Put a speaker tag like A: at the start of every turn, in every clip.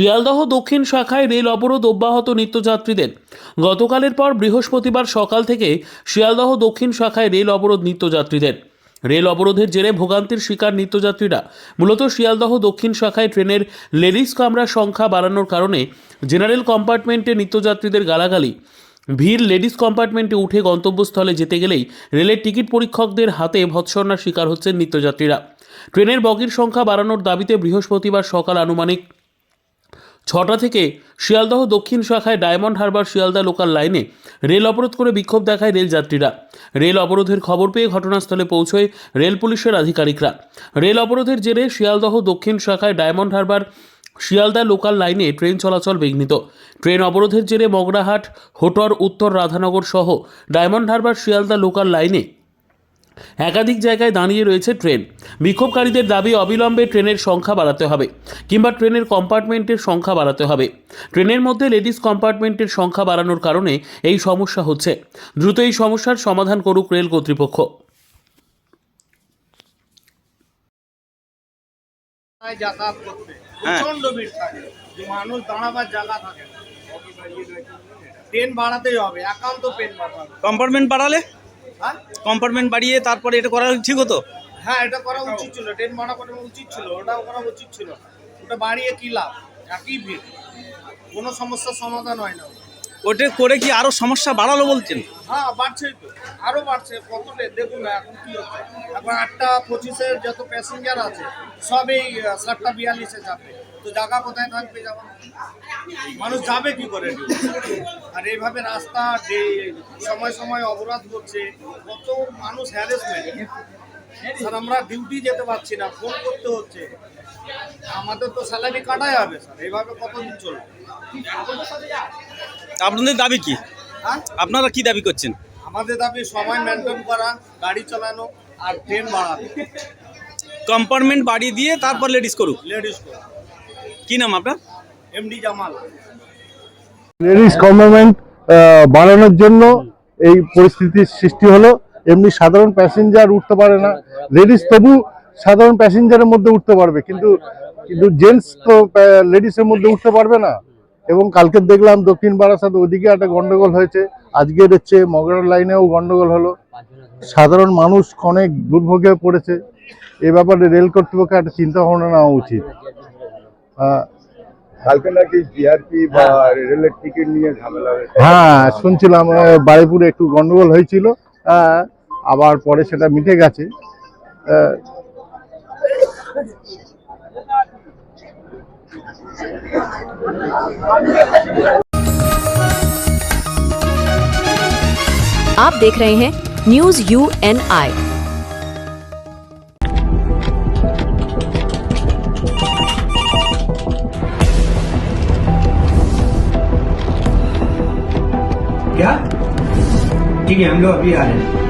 A: শিয়ালদহ দক্ষিণ শাখায় রেল অবরোধ অব্যাহত নিত্যযাত্রীদের। গতকালের পর বৃহস্পতিবার সকাল থেকে শিয়ালদহ দক্ষিণ শাখায় রেল অবরোধ নিত্যযাত্রীদের। রেল অবরোধের জেরে ভোগান্তির শিকার নিত্যযাত্রীরা। মূলত শিয়ালদহ দক্ষিণ শাখায় ট্রেনের লেডিস কামরার সংখ্যা বাড়ানোর কারণে জেনারেল কম্পার্টমেন্টে নিত্যযাত্রীদের গালাগালি। ভিড় লেডিস কম্পার্টমেন্টে উঠে গন্তব্যস্থলে যেতে গেলেই রেলের টিকিট পরীক্ষকদের হাতে ভৎসর্নার শিকার হচ্ছেন নিত্যযাত্রীরা। ট্রেনের বগির সংখ্যা বাড়ানোর দাবিতে বৃহস্পতিবার সকাল আনুমানিক ছটা থেকে শিয়ালদহ দক্ষিণ শাখায় ডায়মন্ড হারবার শিয়ালদা লোকাল লাইনে রেল অবরোধ করে বিক্ষোভ দেখায় রেল যাত্রীরা রেল অবরোধের খবর পেয়ে ঘটনাস্থলে পৌঁছয় রেল পুলিশের আধিকারিকরা। রেল অবরোধের জেরে শিয়ালদহ দক্ষিণ শাখায় ডায়মন্ড হারবার শিয়ালদা লোকাল লাইনে ট্রেন চলাচল বিঘ্নিত। ট্রেন অবরোধের জেরে মগরাহাট, হোটর, উত্তর রাধানগর সহ ডায়মন্ড হারবার শিয়ালদা লোকাল লাইনে একাধিক জায়গায় দাঁড়িয়ে রয়েছে ট্রেন। বিক্ষোভকারীদের দাবি অবিলম্বে ট্রেনের সংখ্যা বাড়াতে হবে কিংবা ট্রেনের কম্পার্টমেন্টের সংখ্যা বাড়াতে হবে। ট্রেনের মধ্যে লেডিস কম্পার্টমেন্টের সংখ্যা বাড়ানোর কারণে এই সমস্যা হচ্ছে। দ্রুত এই সমস্যার সমাধান করুক রেল কর্তৃপক্ষ।
B: যাতায়াত করতে?
C: হ্যাঁ।
B: প্রচণ্ড ভিড় থাকে। মানুষ দাঁড়াবার জায়গা থাকে ট্রেন বাড়াতেই হবে। একান্ত ট্রেন বাড়াতে হবে
C: কম্পার্টমেন্ট বাড়ালে? কম্পার্টমেন্ট বাড়িয়ে তারপরে এটা করা ঠিক হতো?
B: হ্যাঁ এটা করা উচিত ছিল। ট্রেন ভাড়া করা উচিত ছিল ওটাও করা উচিত ছিল। ওটা বাড়িয়ে কি লাভ? একই ভিড়। কোনো সমস্যার সমাধান হয় না।
C: ওটা করে কি আরও সমস্যা বাড়ালো বলছেন?
B: হ্যাঁ বাড়ছেই তো। আরও বাড়ছে। কত দেখুন এখন কি হচ্ছে। এখন আটটা পঁচিশের যত প্যাসেঞ্জার আছে সব এই সাতটা বিয়াল্লিশে যাবে। তো জায়গা কোথায় থাকবে যাব মানুষ যাবে কি করে? আর এইভাবে রাস্তা সময় সময় অবরোধ করছে। কত মানুষ হ্যারাসমেন্ট স্যার, আমরা ডিউটি যেতে পারছি না। ফোন করতে হচ্ছে। আমাদের তো স্যালারি কাটাই হবে স্যার এইভাবে কতদিন চলবে?
C: আপনাদের দাবি কি?
B: হ্যাঁ?
C: আপনারা কি দাবি করছেন?
B: আমাদের দাবি সময় মেনটেন করা গাড়ি চালানো আর ট্রেন বাড়ানো
C: কম্পার্টমেন্ট বাড়িয়ে দিয়ে তারপর লেডিস করুক।
B: লেডিস করে
C: কি নাম আপনার?
B: এমডি জামাল।
D: লেডিস কম্পার্টমেন্ট বাড়ানোর জন্য এই পরিস্থিতির সৃষ্টি হলো। এমনি সাধারণ প্যাসেঞ্জার উঠতে পারে না। লেডিস তবু সাধারণ প্যাসেঞ্জারের মধ্যে উঠতে পারবে কিন্তু কিন্তু জেন্টস তো লেডিসের মধ্যে উঠতে পারবে না। এবং কালকে দেখলাম দক্ষিণ বারাসাত ওদিকে একটা গন্ডগোল হয়েছে আজকের হচ্ছে মগরার লাইনেও গন্ডগোল হলো। সাধারণ মানুষ অনেক দুর্ভোগে পড়েছে। এ ব্যাপারে রেল কর্তৃপক্ষের একটা চিন্তা ভাবনা নেওয়া উচিত।
E: নিয়ে
D: হ্যাঁ শুনছিলাম বারুইপুরে একটু গন্ডগোল হয়েছিল। আবার পরে সেটা মিটে গেছে।
F: आप देख रहे हैं न्यूज़ यू एन आई
G: क्या? ठीक है, हम लोग अभी आ रहे हैं।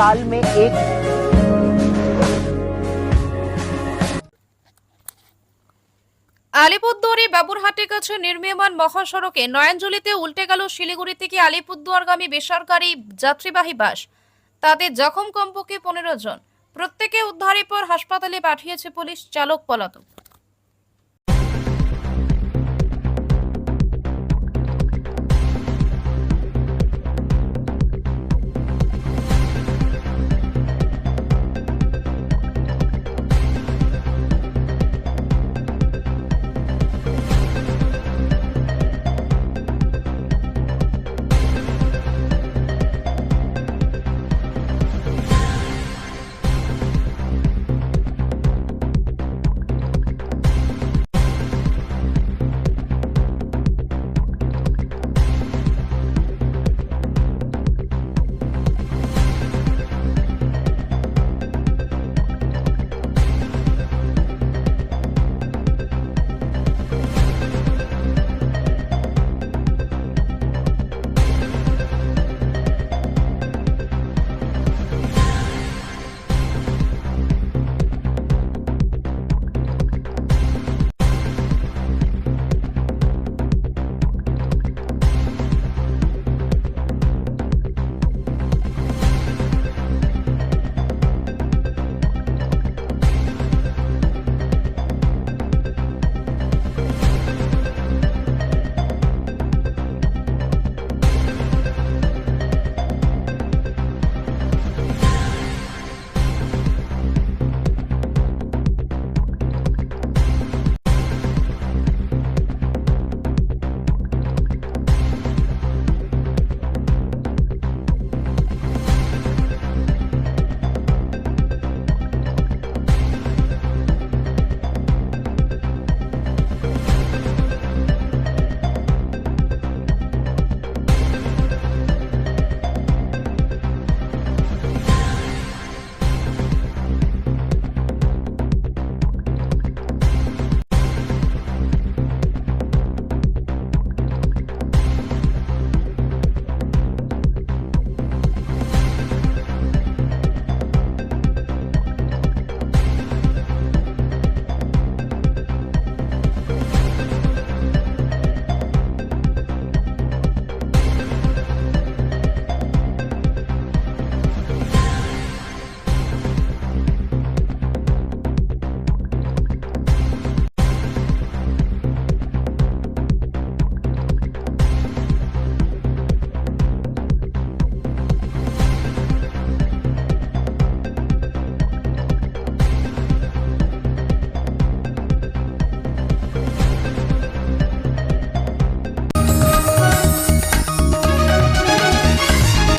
H: साल में एक
I: আলিপুরদুয়ারে বাবুরহাটের কাছে নির্মীয়মান মহাসড়কে নয়নজলিতে উল্টে গেল শিলিগুড়ি থেকে আলিপুরদুয়ারগামী বেসরকারি যাত্রীবাহী বাস তাতে জখম কমপক্ষে পনেরো জন প্রত্যেকে উদ্ধারের পর হাসপাতালে পাঠিয়েছে পুলিশ চালক পলাতক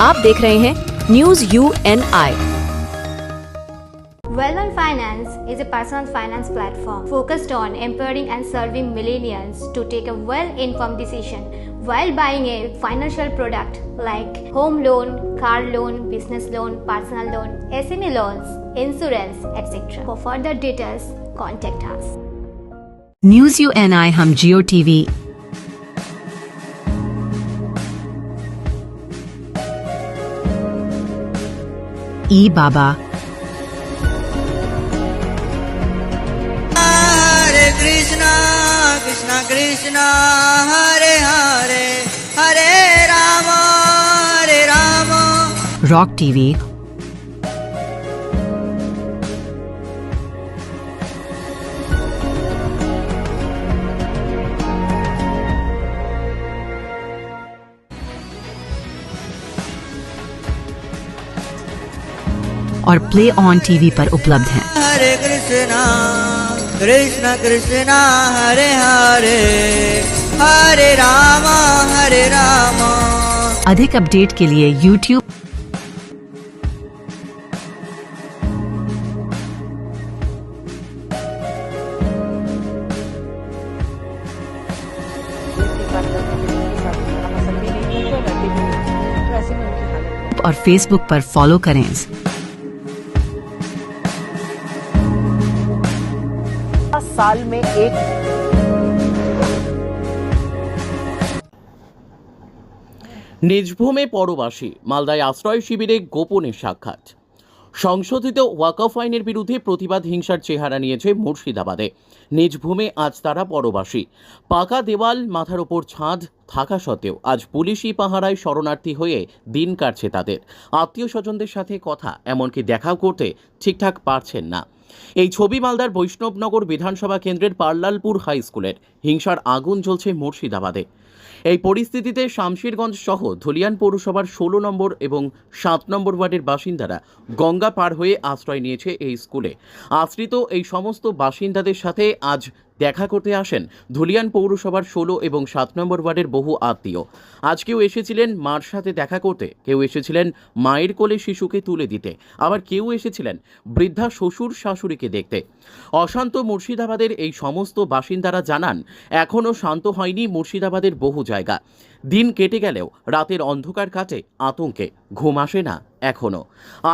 F: आप देख रहे हैं news U N I
J: well on finance is a personal finance platform focused on empowering and serving millennials to take a well inform decision while buying a financial product like home loan car loan business loan personal loan S M E loan insurance etcetera for further details contact
F: news U N I Hum Geo TV E Baba.
K: Hare Krishna Krishna Krishna Hare Hare Hare Ram Hare Ram.
F: Rock TV और play on TV पर उपलब्ध हैं।
K: हरे कृष्णा कृष्णा कृष्णा हरे हरे। हरे राम हरे राम।
F: अधिक update के लिए YouTube और Facebook पर follow करें।
H: साल में एक
L: নিজভূমে পরবাসী মালদায় আশ্রয় শিবিরে গোপনে সাক্ষাৎ সংশোধিত ওয়াকফ আইনের বিরুদ্ধে প্রতিবাদ হিংসার চেহারা নিয়েছে মুর্শিদাবাদে নিজ ভূমে আজ তারা পরবাসী পাকা দেওয়াল মাথার ওপর ছাদ থাকা সত্ত্বেও আজ পুলিশি পাহারায় শরণার্থী হয়ে দিন কাটছে তাদের আত্মীয় স্বজনদের সাথে কথা এমনকি দেখাও করতে ঠিকঠাক পারছেন না এই ছবি মালদার বৈষ্ণবনগর বিধানসভা কেন্দ্রের পার্লালপুর হাই স্কুলের। হিংসার আগুন জ্বলছে মুর্শিদাবাদে। এই পরিস্থিতিতে শামশিরগঞ্জ সহ ধুলিয়ান পৌরসভার ষোলো নম্বর এবং সাত নম্বর ওয়ার্ডের বাসিন্দারা গঙ্গা পার হয়ে আশ্রয় নিয়েছে এই স্কুলে। আশ্রিত এই সমস্ত বাসিন্দাদের সাথে আজ দেখা করতে আসেন ধুলিয়ান পৌরসভার ষোলো এবং সাত নম্বর ওয়ার্ডের বহু আত্মীয়। আজ কেউ এসেছিলেন মার সাথে দেখা করতে, কেউ এসেছিলেন মায়ের কোলে শিশুকে তুলে দিতে, আবার কেউ এসেছিলেন বৃদ্ধা শ্বশুর শাশুড়িকে দেখতে। অশান্ত মুর্শিদাবাদের এই সমস্ত বাসিন্দারা জানান এখনও শান্ত হয়নি মুর্শিদাবাদের বহু জায়গা। দিন কেটে গেলেও রাতের অন্ধকার কাটে আতঙ্কে। ঘুম আসে না এখনও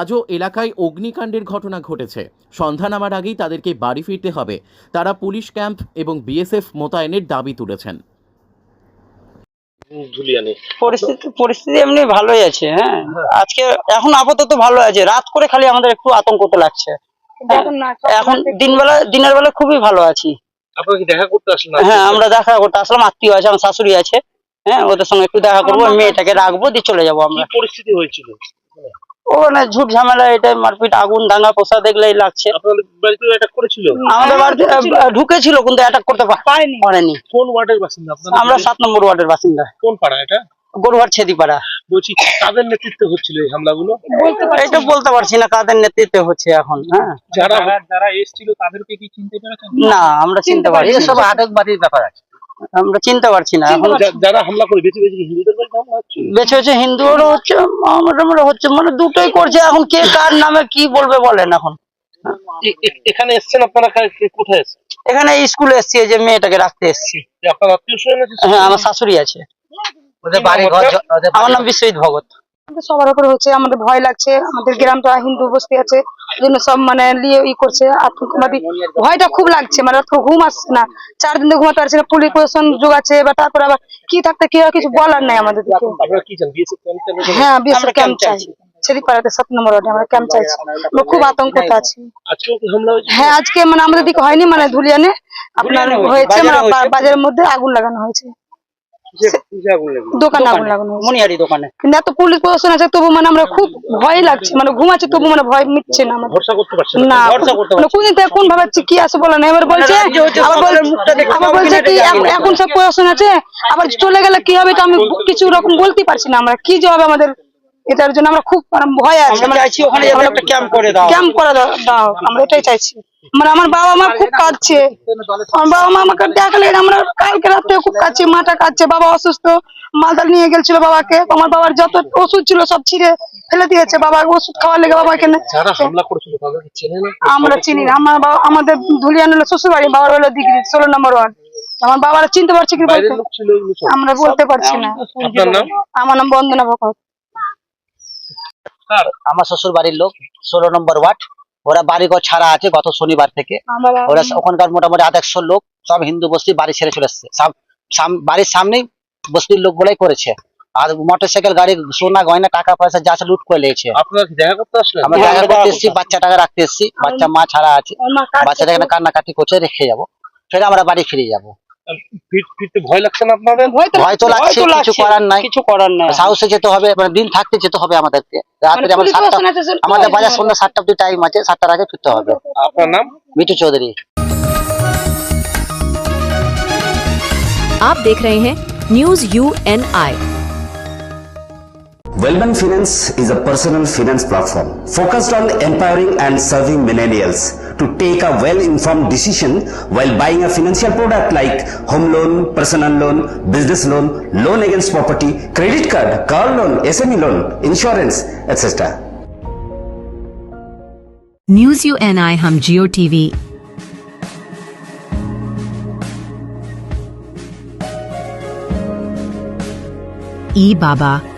L: আজও এলাকায় অগ্নিকাণ্ডের ঘটনা ঘটেছে। সন্ধ্যা নামার আগেই তাদেরকে বাড়ি ফিরতে হবে। তারা পুলিশ ক্যাম্প এবং বিএসএফ মোতায়েনের দাবি তুলেছেন।
J: পরিস্থিতি পরিস্থিতি এমনি ভালোই আছে হ্যাঁ। আজকে এখন আপাতত ভালো আছে। রাত করে খালি আমাদের একটু আতঙ্ক তো লাগছে এখন দিনবেলা দিনের বেলা খুবই ভালো আছি।
A: আপনারা কি দেখা করতে আসলেন?
J: হ্যাঁ আমরা দেখা করতে আসলাম আত্মীয় আছে আমার শাশুড়ি আছে। হ্যাঁ ওদের সঙ্গে একটু দেখা করব মেয়েটাকে রাখব দিয়ে চলে যাব আমরা।
A: পরিস্থিতি হয়েছিল?
J: ও মানে ঝুট ঝামেলা এটা মারপিট আগুন দাঙ্গা পোষা দেখলেই লাগছে।
A: আপনাদের বাড়িতে অ্যাটাক করেছিল?
J: আমাদের বাড়িতে ঢুকেছিল কিন্তু অ্যাটাক করতে পারেনি।
A: কোন ওয়ার্ডের বাসিন্দা?
J: আমরা সাত নম্বর ওয়ার্ডের বাসিন্দা।
A: কোন পাড়া এটা?
J: ছেদিপাড়া।
A: বলছি কাদের নেতৃত্বে হচ্ছিল এই হামলাগুলো?
J: এটা বলতে পারছি না কাদের নেতৃত্বে হচ্ছে এখন হ্যাঁ।
A: যারা যারা এসেছিল তাদেরকে কি চিনতে পেরেছেন?
J: না আমরা চিনতে পারছি না।
A: আতঙ্কবাদীর ব্যাপার আছে।
J: আমরা চিনতে পারছি না। এখন
A: যারা হামলা করে বেশি বেশি হিন্দুদের
J: বেঁচে হিন্দুরও হচ্ছে মোটামুটি হচ্ছে মানে দুটোই করছে। এখন কে কার নামে কি বলবে বলেন এখন।
A: এখানে এসছেন আপনারা? কোথায় এসছেন?
J: এখানে স্কুলে এসছি যে মেয়েটাকে রাখতে এসছি। হ্যাঁ আমার শাশুড়ি আছে।
A: ওদের বাড়ি ঘর
J: আমার নাম বিশ্বজিৎ ভগত।
M: সবার উপরে হচ্ছে আমাদের ভয় লাগছে। আমাদের গ্রামটা হিন্দু বস্তি আছে জন্য সব মানে নিয়ে ই করছে। আতঙ্কবাদী ভয়টা খুব লাগছে মানে ঘুম আসছে না। চার দিন ধরে ঘুমাতে পারছে না পুলিশ প্রশাসন যোগাচ্ছে বা তারপর আবার কি থাকতে কি হয় কিছু বলার নাই আমাদের
A: জান বিএসএফ ক্যাম্প
M: হ্যাঁ চাই। ছেড়িপাড়াতে সাত নম্বর ওয়ার্ডে আমরা ক্যাম্প চাইছি। আমরা খুব আতঙ্কতে আছি। হ্যাঁ আজকে মানে আমাদের দিকে হয়নি মানে ধুলিয়ানে। আপনার
J: হয়েছে,
M: মানে
J: হয়েছে।
M: বাজারের মধ্যে আগুন লাগানো হয়েছে। দোকানে আগুন লাগানো
J: মনিহারি দোকানে।
M: কিন্তু এত পুলিশ প্রশাসন আছে তবু মানে আমরা খুব ভয় লাগছে মানে ঘুমাচ্ছে তবু মানে ভয় মিটছে না আমাদের।
A: ভরসা করতে পারছেন
M: না। মানে থেকে কোন ভাবে কি আছে বলে না এবার বলছে আবার বলছে কি এখন- সব প্রশাসন আছে আবার চলে গেলে কি হবে তো আমি কিছু রকম বলতে পারছি না আমরা। কি যে হবে আমাদের এটার জন্য আমরা খুব মানে ভয় আছে।
J: আমরা চাইছি ওখানে একটা ক্যাম্প করে দাও।
M: ক্যাম্প করে দাও দাও। আমরা এটাই চাইছি। মানে আমার বাবা মা খুব কাঁদছে। আমার বাবা মা আমাকে দেখলে আমরা কালকে রাত্রে খুব কাঁদছে মাটা কাঁদছে বাবা অসুস্থ মালদা নিয়ে গেছিল বাবাকে। আমার বাবার যত ওষুধ ছিল সব ছিঁড়ে ফেলে দিয়েছে বাবা ওষুধ খাওয়ার লেগে বাবাকে নে-
A: যারা হামলা করেছিল তাদেরকে চেনে না?
M: আমরা চিনি না। আমার বাবা আমাদের ধুলিয়ান হলো শ্বশুর বাড়ি বাবার হলো দিঘি ষোলো নম্বর ওয়ার্ড। আমার বাবারা চিনতে পারছে কি। আমরা বলতে পারছি না। আমার নাম বন্দনা ভকত
J: আমার শ্বশুর বাড়ির লোক ষোলো নম্বর ওয়ার্ড। ওরা বাড়িঘর ছাড়া আছে গত শনিবার থেকে। ওরা ওখানকার মোটামুটি আধ একশো লোক সব হিন্দু বস্তি বাড়ি ছেড়ে চলে এসছে। বাড়ির সামনেই বস্তির লোক বলেই করেছে। আর মোটর সাইকেল গাড়ি সোনা গয়না টাকা পয়সা যা লুট করে লেগেছে
A: আপনারা কি দেখা করতে আসলেন?
J: আমরা দেখা করতে এসেছি বাচ্চাটাকে রাখতে এসেছি বাচ্চা মা ছাড়া আছে। বাচ্চাটা এখানে কান্নাকাটি করছে রেখে যাব। ফের আমরা বাড়ি ফিরে যাব।
A: ফিরতে ভয় লাগছে না আপনাদের
M: ভয় তো
J: ভয় তো লাগছে কিছু করার নাই কিছু করার নাই সাহসে যেতে হবে মানে দিন থাকতে যেতে হবে আমাদেরকে রাত্রে আমরা
M: পুলিশ
J: সাতটা
M: প্রশাসন আছে, সে-
J: আমাদের বাজার সন্ধ্যা সাতটা অব্দি টাইম আছে সাতটার আগে ফিরতে হবে
A: আপনার নাম
J: মিঠু চৌধুরী
F: आप देख रहे हैं news U N I
G: Wellman Finance is a personal finance platform focused on empowering and serving millennials to take a well-informed decision while buying a financial product like home loan, personal loan, business loan, loan against property, credit card, car loan, SME loan, insurance, etc.
F: News UNI Hum Geo
K: TV E Baba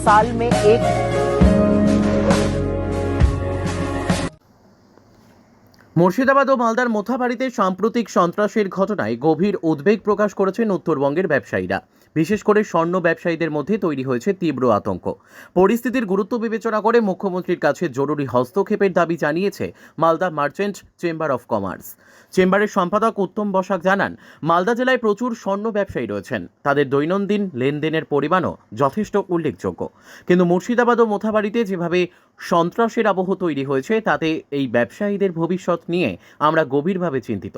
H: साल में एक
L: মুর্শিদাবাদ ও মালদার মোথাবাড়িতে সাম্প্রতিক সন্ত্রাসের ঘটনায় গভীর উদ্বেগ প্রকাশ করেছেন উত্তরবঙ্গের ব্যবসায়ীরা বিশেষ করে স্বর্ণ ব্যবসায়ীদের মধ্যে তৈরি হয়েছে তীব্র আতঙ্ক পরিস্থিতির গুরুত্ব বিবেচনা করে মুখ্যমন্ত্রীর কাছে জরুরি হস্তক্ষেপের দাবি জানিয়েছে Malda merchant chamber of commerce চেম্বারের সম্পাদক উত্তম বসাক জানান, মালদা জেলায় প্রচুর স্বর্ণ ব্যবসায়ী রয়েছেন। তাদের দৈনন্দিন লেনদেনের পরিমাণও যথেষ্ট উল্লেখযোগ্য। কিন্তু মুর্শিদাবাদ ও মোথাবাড়িতে যেভাবে সন্ত্রাসের আবহ তৈরি হয়েছে, তাতে এই ব্যবসায়ীদের ভবিষ্যৎ নিয়ে আমরা গভীরভাবে চিন্তিত।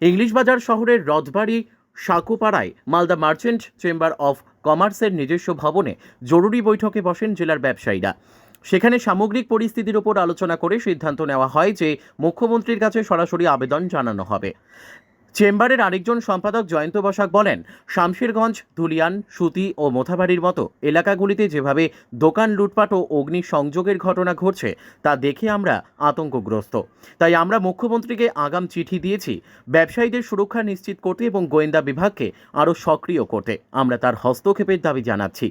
L: ইংলিশ বাজার শহরের রথবাড়ি সাকুপাড়ায় মালদা মার্চেন্ট চেম্বার অফ কমার্সের নিজস্ব ভবনে জরুরি বৈঠকে বসেন জেলার ব্যবসায়ীরা। সেখানে সামগ্রিক পরিস্থিতির উপর আলোচনা করে সিদ্ধান্ত নেওয়া হয় যে মুখ্যমন্ত্রীর কাছে সরাসরি আবেদন জানানো হবে। চেম্বারের আরেকজন সম্পাদক জয়ন্ত বসাক বলেন, শামশেরগঞ্জ, ধুলিয়ান, সুতি ও মোথাবাড়ির মতো এলাকাগুলিতে যেভাবে দোকান লুটপাট ও অগ্নি সংযোগের ঘটনা ঘটছে, তা দেখে আমরা আতঙ্কগ্রস্ত। তাই আমরা মুখ্যমন্ত্রীকে আগাম চিঠি দিয়েছি, ব্যবসায়ীদের সুরক্ষা নিশ্চিত করতে এবং গোয়েন্দা বিভাগকে আরও সক্রিয় করতে। আমরা তার হস্তক্ষেপের দাবি জানাচ্ছি।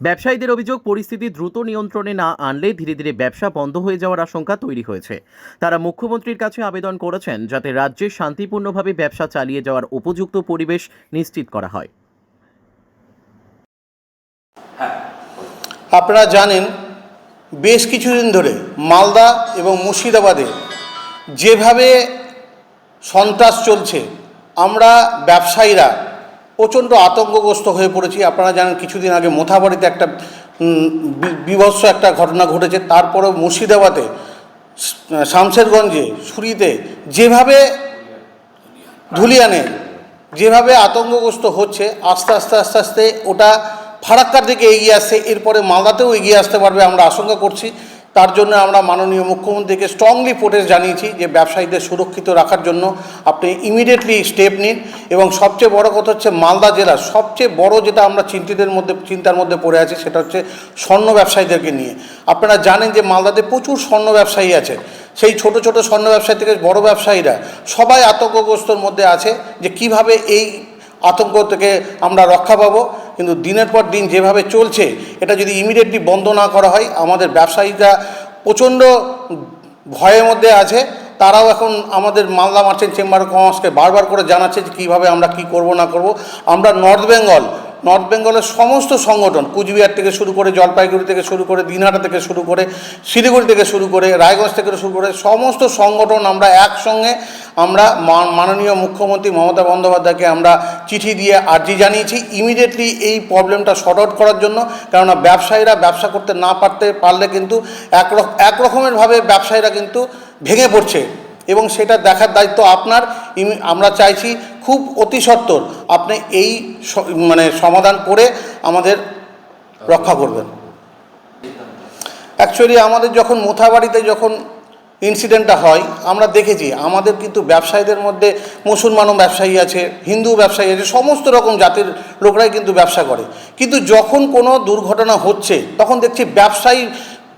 L: ব্যবসায়ীদের অভিযোগ, পরিস্থিতি দ্রুত নিয়ন্ত্রণে না আনলে ধীরে ধীরে ব্যবসা বন্ধ হয়ে যাওয়ার আশঙ্কা তৈরি হয়েছে। তারা মুখ্যমন্ত্রীর কাছে আবেদন করেছেন যাতে রাজ্যে শান্তিপূর্ণভাবে ব্যবসা চালিয়ে যাওয়ার উপযুক্ত পরিবেশ নিশ্চিত করা হয়।
N: আপনারা জানেন, বেশ কিছুদিন ধরে মালদা এবং মুর্শিদাবাদে যেভাবে সন্ত্রাস চলছে, আমরা ব্যবসায়ীরা প্রচণ্ড আতঙ্কগ্রস্ত হয়ে পড়েছি। আপনারা জানেন কিছুদিন আগে মোথাবাড়িতে একটা বিভৎস একটা ঘটনা ঘটেছে। তারপরে মুর্শিদাবাদে, শামশেরগঞ্জে, সুরিতে যেভাবে ধুলিয়ানে যেভাবে আতঙ্কগ্রস্ত হচ্ছে, আস্তে আস্তে আস্তে আস্তে ওটা ফারাক্কার দিকে এগিয়ে আসছে। এরপরে মালদাতেও এগিয়ে আসতে পারবে আমরা আশঙ্কা করছি। তার জন্য আমরা মাননীয় মুখ্যমন্ত্রীকে স্ট্রংলি প্রোটেস্ট জানিয়েছি যে ব্যবসায়ীদের সুরক্ষিত রাখার জন্য আপনি ইমিডিয়েটলি স্টেপ নিন এবং সবচেয়ে বড় কথা হচ্ছে মালদা জেলার সবচেয়ে বড় যেটা আমরা চিন্তিতের মধ্যে, চিন্তার মধ্যে পড়ে আছি সেটা হচ্ছে স্বর্ণ ব্যবসায়ীদেরকে নিয়ে। আপনারা জানেন যে মালদাতে প্রচুর স্বর্ণ ব্যবসায়ী আছে। সেই ছোট ছোট স্বর্ণ ব্যবসায়ী থেকে বড় ব্যবসায়ীরা সবাই আতঙ্কগ্রস্তর মধ্যে আছে যে কীভাবে এই আতঙ্ক থেকে আমরা রক্ষা পাবো। কিন্তু দিনের পর দিন যেভাবে চলছে, এটা যদি ইমিডিয়েটলি বন্ধ না করা হয়, আমাদের ব্যবসায়ীরা প্রচণ্ড ভয়ের মধ্যে আছে। তারাও এখন আমাদের মালদা মার্চেন্ট চেম্বার অফ কমার্সকে বারবার করে জানাচ্ছে যে কীভাবে আমরা কি করব না করব। আমরা নর্থ বেঙ্গল নর্থ বেঙ্গলের সমস্ত সংগঠন, কুচবিহার থেকে শুরু করে, জলপাইগুড়ি থেকে শুরু করে, দিনহাটা থেকে শুরু করে, শিলিগুড়ি থেকে শুরু করে, রায়গঞ্জ থেকে শুরু করে, সমস্ত সংগঠন আমরা একসঙ্গে আমরা মাননীয় মুখ্যমন্ত্রী মমতা বন্দ্যোপাধ্যায়কে আমরা চিঠি দিয়ে আর্জি জানিয়েছি ইমিডিয়েটলি এই প্রবলেমটা শর্ট আউট করার জন্য। কেননা ব্যবসায়ীরা ব্যবসা করতে না পারতে পারলে কিন্তু এক রক- এক ব্যবসায়ীরা কিন্তু ভেঙে পড়ছে। এবং সেটা দেখার দায়িত্ব আপনার। আমরা চাইছি খুব অতি সত্বর আপনি এই মানে সমাধান করে আমাদের রক্ষা করবেন। অ্যাকচুয়ালি আমাদের যখন মোথাবাড়িতে যখন ইনসিডেন্টটা হয়, আমরা দেখেছি আমাদের কিন্তু ব্যবসায়ীদের মধ্যে মুসলমানও ব্যবসায়ী আছে, হিন্দু ব্যবসায়ী আছে, সমস্ত রকম জাতির লোকরাই কিন্তু ব্যবসা করে। কিন্তু যখন কোনো দুর্ঘটনা হচ্ছে, তখন দেখছি ব্যবসায়ী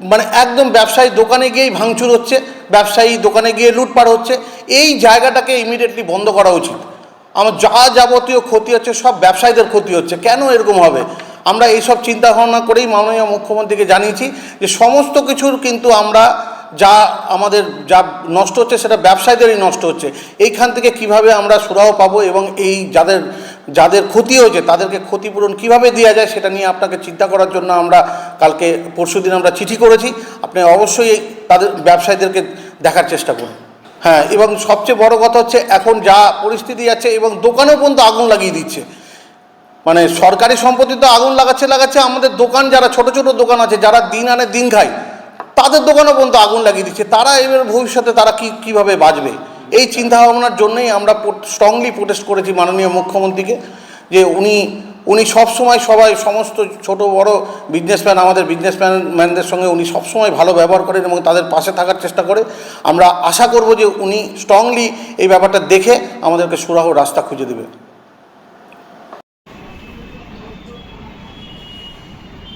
N: মানে একদম ব্যবসায়ী দোকানে গিয়েই ভাঙচুর হচ্ছে, ব্যবসায়ী দোকানে গিয়ে লুটপাট হচ্ছে, এই জায়গাটাকে ইমিডিয়েটলি বন্ধ করা উচিত। আমার যা যাবতীয় ক্ষতি হচ্ছে, সব ব্যবসায়ীদের ক্ষতি হচ্ছে। কেন এরকম হবে? আমরা এইসব চিন্তা ভাবনা করেই মাননীয় মুখ্যমন্ত্রীকে জানিয়েছি যে সমস্ত কিছুর কিন্তু আমরা যা আমাদের যা নষ্ট হচ্ছে, সেটা ব্যবসায়ীদেরই নষ্ট হচ্ছে। এইখান থেকে কীভাবে আমরা সুরাহ পাবো এবং এই যাদের যাদের ক্ষতি হয়েছে, তাদেরকে ক্ষতিপূরণ কীভাবে দেওয়া যায় সেটা নিয়ে আপনাকে চিন্তা করার জন্য আমরা কালকে, পরশুদিন আমরা চিঠি করেছি। আপনি অবশ্যই তাদের ব্যবসায়ীদেরকে দেখার চেষ্টা করুন। হ্যাঁ এবং সবচেয়ে বড় কথা হচ্ছে, এখন যা পরিস্থিতি যাচ্ছে এবং দোকানেও পর্যন্ত আগুন লাগিয়ে দিচ্ছে। মানে সরকারি সম্পত্তি তো আগুন লাগাচ্ছে লাগাচ্ছে, আমাদের দোকান যারা, ছোট ছোট দোকান আছে, যারা দিন আনে দিন খায়, তাদের দোকানও পর্যন্ত আগুন লাগিয়ে দিচ্ছে। তারা এবার ভবিষ্যতে তারা কি, কীভাবে বাঁচবে? এই চিন্তাভাবনার জন্যই আমরা স্ট্রংলি প্রোটেস্ট করেছি মাননীয় মুখ্যমন্ত্রীকে যে উনি উনি সবসময় সবাই সমস্ত ছোট বড় বিজনেসম্যান আমাদের বিজনেসম্যান ম্যানদের সঙ্গে উনি সবসময় ভালো ব্যবহার করেন এবং তাদের পাশে থাকার চেষ্টা করে। আমরা আশা করব যে উনি স্ট্রংলি এই ব্যাপারটা দেখে আমাদেরকে সুরাহ রাস্তা খুঁজে দেবে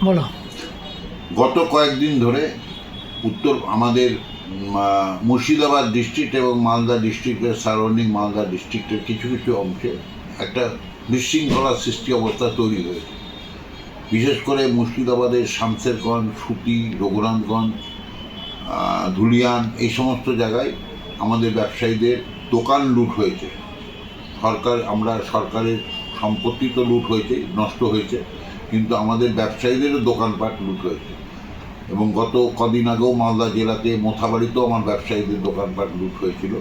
A: বলো।
E: গত কয়েকদিন ধরে উত্তর আমাদের মুর্শিদাবাদ ডিস্ট্রিক্ট এবং মালদা ডিস্ট্রিক্টের সারাউন্ডিং মালদা ডিস্ট্রিক্টের কিছু কিছু অংশে একটা বিশৃঙ্খলার সৃষ্টি অবস্থা তৈরি হয়েছে। বিশেষ করে মুর্শিদাবাদের শামসেরগঞ্জ সুতি রঘুরামগঞ্জ ধুলিয়ান এই সমস্ত জায়গায় আমাদের ব্যবসায়ীদের দোকান লুট হয়েছে। সরকার, আমরা সরকারের সম্পত্তি তো লুট হয়েছে, নষ্ট হয়েছে, কিন্তু আমাদের ব্যবসায়ীদেরও দোকানপাট লুট হয়েছে। এবং গত কদিন আগেও মালদা জেলাতে মোথাবাড়িতেও আমার ব্যবসায়ীদের দোকানপাট লুট হয়েছিল।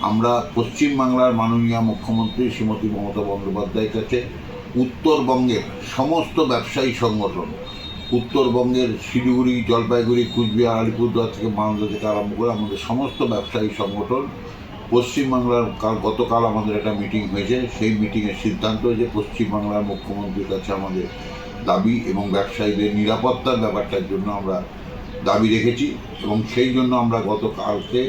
E: আমরা পশ্চিমবাংলার মাননীয় মুখ্যমন্ত্রী শ্রীমতী মমতা বন্দ্যোপাধ্যায়ের কাছে উত্তরবঙ্গের সমস্ত ব্যবসায়ী সংগঠন, উত্তরবঙ্গের শিলিগুড়ি, জলপাইগুড়ি, কুচবিহার, আলিপুরদুয়ার থেকে মালদা থেকে আরম্ভ করে আমাদের সমস্ত ব্যবসায়ী সংগঠন, পশ্চিমবাংলার কাল গতকাল আমাদের একটা মিটিং হয়েছে। সেই মিটিংয়ের সিদ্ধান্ত হয়েছে পশ্চিমবাংলার মুখ্যমন্ত্রীর কাছে আমাদের দাবি এবং ব্যবসায়ীদের নিরাপত্তার ব্যাপারটার জন্য আমরা দাবি রেখেছি এবং সেই জন্য আমরা গতকালকে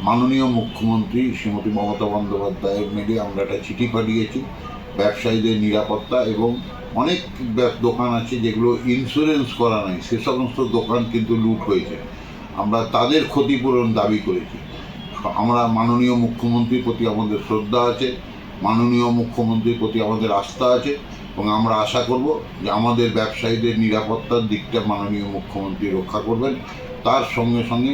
E: মাননীয় মুখ্যমন্ত্রী শ্রীমতী মমতা বন্দ্যোপাধ্যায়ের মেলে আমরা একটা চিঠি পাঠিয়েছি ব্যবসায়ীদের নিরাপত্তা এবং অনেক দোকান আছে যেগুলো ইন্স্যুরেন্স করা নাই। সে সমস্ত দোকান কিন্তু লুট হয়েছে। আমরা তাদের ক্ষতিপূরণ দাবি করেছি। আমরা মাননীয় মুখ্যমন্ত্রীর প্রতি আমাদের শ্রদ্ধা আছে, মাননীয় মুখ্যমন্ত্রীর প্রতি আমাদের আস্থা আছে। এবং আমরা আশা করব যে আমাদের ব্যবসায়ীদের নিরাপত্তার দিকটা মাননীয় মুখ্যমন্ত্রী রক্ষা করবেন তার সঙ্গে সঙ্গে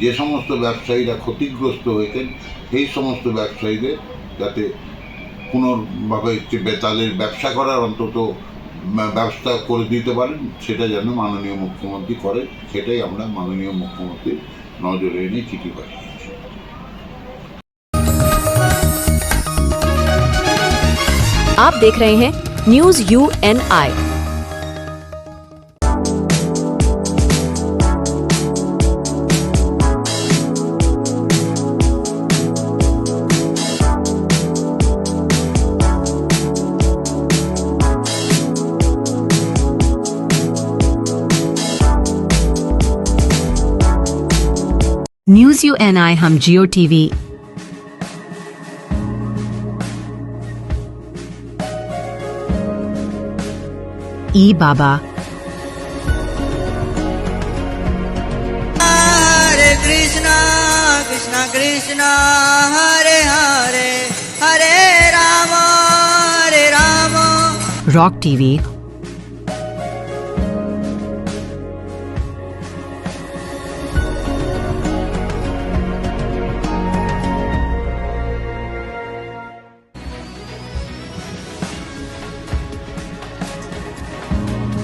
E: যে সমস্ত ব্যবসায়ীরা ক্ষতিগ্রস্ত হয়েছেন সেই সমস্ত ব্যবসায়ীদের যাতে পুনর্ভাবে যে বে- তাদের ব্যবসা করার অন্তত উম, ব্যবস্থা করে দিতে পারেন সেটা যেন মাননীয় মুখ্যমন্ত্রী করে সেটাই আমরা মাননীয় মুখ্যমন্ত্রীর নজরে এনে চিঠি পাঠিয়েছি
F: आप देख रहे हैं news U N I news U N I हम जियो TV E Baba.
K: Hare Krishna Krishna Krishna Hare Hare Hare Ram Hare Ram.
F: Rock TV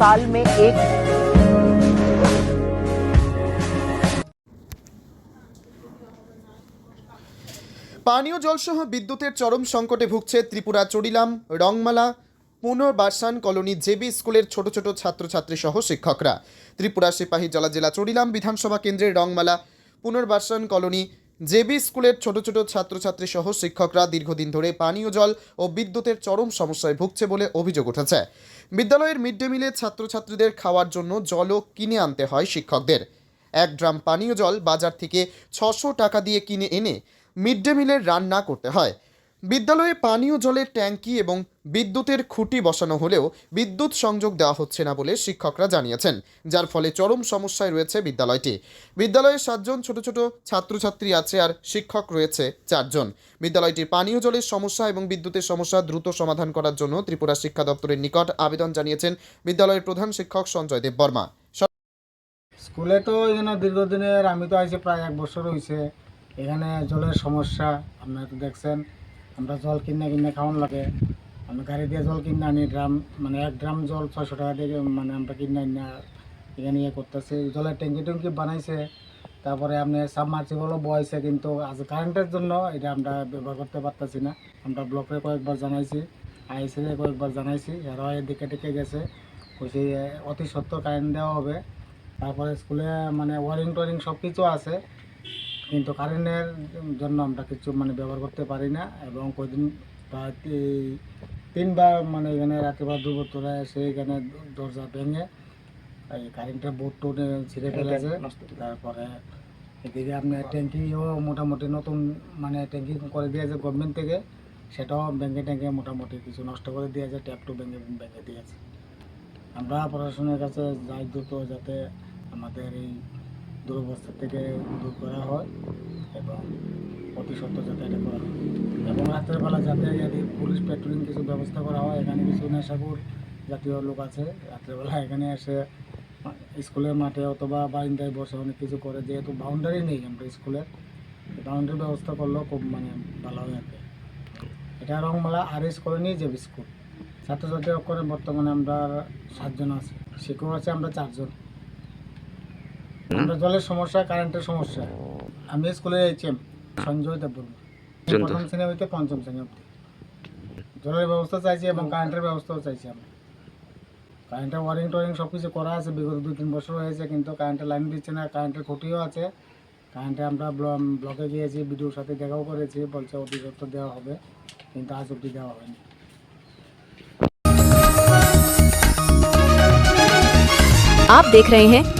H: साल में एक
O: পানীয় জলসহ বিদ্যুতের চরম সংকটে ভুগছে ত্রিপুরা চড়িলাম রংমালা পুনর্বাসান কলোনি জেবি স্কুলের ছোট ছোট ছাত্রছাত্রী সহ শিক্ষকরা ত্রিপুরা সিপাহী জলা জেলা চড়িলাম বিধানসভা কেন্দ্রের রংমালা পুনর্বাসন কলোনি জেবি স্কুলের ছোট ছোট ছাত্রছাত্রী সহ শিক্ষকরা দীর্ঘদিন ধরে পানীয় জল ও বিদ্যুতের চরম সমস্যায় ভুগছে বলে অভিযোগ উঠেছে। বিদ্যালয়ের মিড ডে মিলে ছাত্রছাত্রীদের খাওয়ার জন্য জলও কিনে আনতে হয় শিক্ষকদের। এক ড্রাম পানীয় জল বাজার থেকে ছশো টাকা দিয়ে কিনে এনে মিড ডে মিলের রান্না করতে হয়। বিদ্যালয়ে পানীয় জলের ট্যাঙ্কি এবং বিদ্যুতের খুঁটি বসানো হলেও বিদ্যুৎ সংযোগ দেওয়া হচ্ছে না বলে শিক্ষকরা জানিয়েছেন, যার ফলে চরম সমস্যায় রয়েছে বিদ্যালয়টি। বিদ্যালয়ে সাতজন ছোট ছোট ছাত্রছাত্রী আছে আর শিক্ষক রয়েছে চারজন। বিদ্যালয়টির পানীয় জলের সমস্যা এবং বিদ্যুতের সমস্যা দ্রুত সমাধান করার জন্য ত্রিপুরা শিক্ষা দপ্তরের নিকট আবেদন জানিয়েছেন বিদ্যালয়ের প্রধান শিক্ষক সঞ্জয় দেব বর্মা।
P: স্কুলে তো এখানে দীর্ঘদিনের, আমি তো আইছি প্রায় এক বছর হয়েছে এখানে জলের সমস্যা, আপনারা দেখছেন। আমরা জল কিনে কিনে খাওয়ান লাগে। আমি গাড়ি দিয়ে জল কিনে আনি, ড্রাম মানে এক ড্রাম জল ছয়শো টাকা দিয়ে মানে আমরা কিনে আনি এখানে ইয়ে করতেছি। জলের ট্যাঙ্কি ট্যাঙ্কি বানাইছে, তারপরে আপনি সাবমার্সিবলও বয়েছে কিন্তু আজ কারেন্টের জন্য এটা আমরা ব্যবহার করতে পারতেছি না। আমরা ব্লকে কয়েকবার জানাইছি আইসিলে কয়েকবার জানাইছি এরাও এদিকে টিকে গেছে। কইছি অতি সত্য কারেন্ট দেওয়া হবে। তারপরে স্কুলে মানে ওয়ারিং টোয়ারিং সব কিছু আছে। কিন্তু কারেন্টের জন্য আমরা কিছু মানে ব্যবহার করতে পারি না এবং কদিন প্রায় তিনবার মানে এখানে রাত্রিবার দুপুরতলা এসে এখানে দরজা ভেঙে এই কারেন্টের বোর্ড টোর্ড ছিঁড়ে ফেলেছে। তারপরে এদিকে আপনার ট্যাঙ্কিও মোটামুটি নতুন মানে ট্যাঙ্কি করে দিয়েছে গভর্নমেন্ট থেকে সেটাও ব্যাঙ্কে ট্যাঙ্কে মোটামুটি কিছু নষ্ট করে দিয়েছে ট্যাপ টু ব্যাঙ্কে ব্যাঙ্কে দিয়েছে। আমরা প্রশাসনের কাছে যাই দ্রুত যাতে আমাদের এই দুরবস্থা থেকে দূর করা হয় এবং অতি সত্ত্বর যাতে এটা করা হয়। এবং রাতের বেলা যাতে যদি পুলিশ পেট্রোলিং কিছু ব্যবস্থা করা হয়। এখানে কিছু নেশাপুর জাতীয় লোক আছে। রাত্রেবেলা এখানে এসে স্কুলের মাঠে অথবা বারিন্দায় বসে অনেক কিছু করে। যেহেতু বাউন্ডারি নেই আমরা স্কুলের বাউন্ডারি ব্যবস্থা করলেও খুব মানে ভালো হয় আর এটা রংমালা আর এস কলোনি যে স্কুল ছাত্রছাত্রী অক্ষরে বর্তমানে আমরা সাতজন আছি। শিক্ষক আছে আমরা চারজন। আমরা জলের সমস্যা কারেন্টের সমস্যা আমি স্কুলে এইচএম সঞ্জয় দেববর্মা প্রথম শ্রেণী হইতে পঞ্চম শ্রেণী অবধি জলের ব্যবস্থা চাইছি এবং কারেন্টের ব্যবস্থাও চাইছি আমরা কারেন্টের ওয়ারিং টোয়ারিং সব কিছু করা আছে বিগত দুই তিন বছর হয়েছে কিন্তু কারেন্টের লাইন দিচ্ছে না কারেন্টের ক্ষতিও আছে কারেন্টে আমরা ব্ল- ব্লকে গিয়েছি বিডিওর সাথে দেখাও করেছি বলছে অধিদপ্তর দেওয়া হবে কিন্তু আজ অব্দি দেওয়া হয়নি
F: आप देख रहे हैं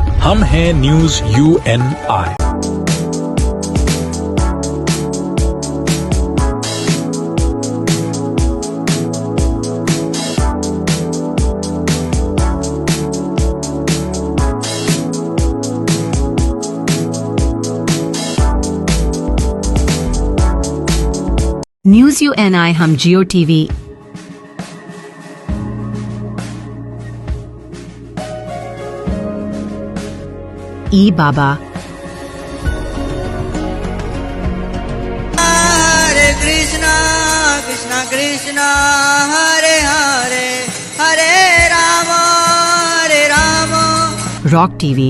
Q: हम हैं news U N I
F: news U N I हम जियो TV E Baba.
K: Hare Krishna Krishna Krishna Hare Hare Hare Ram Hare Ram.
F: Rock TV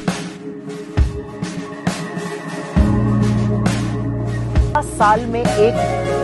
H: साल में एक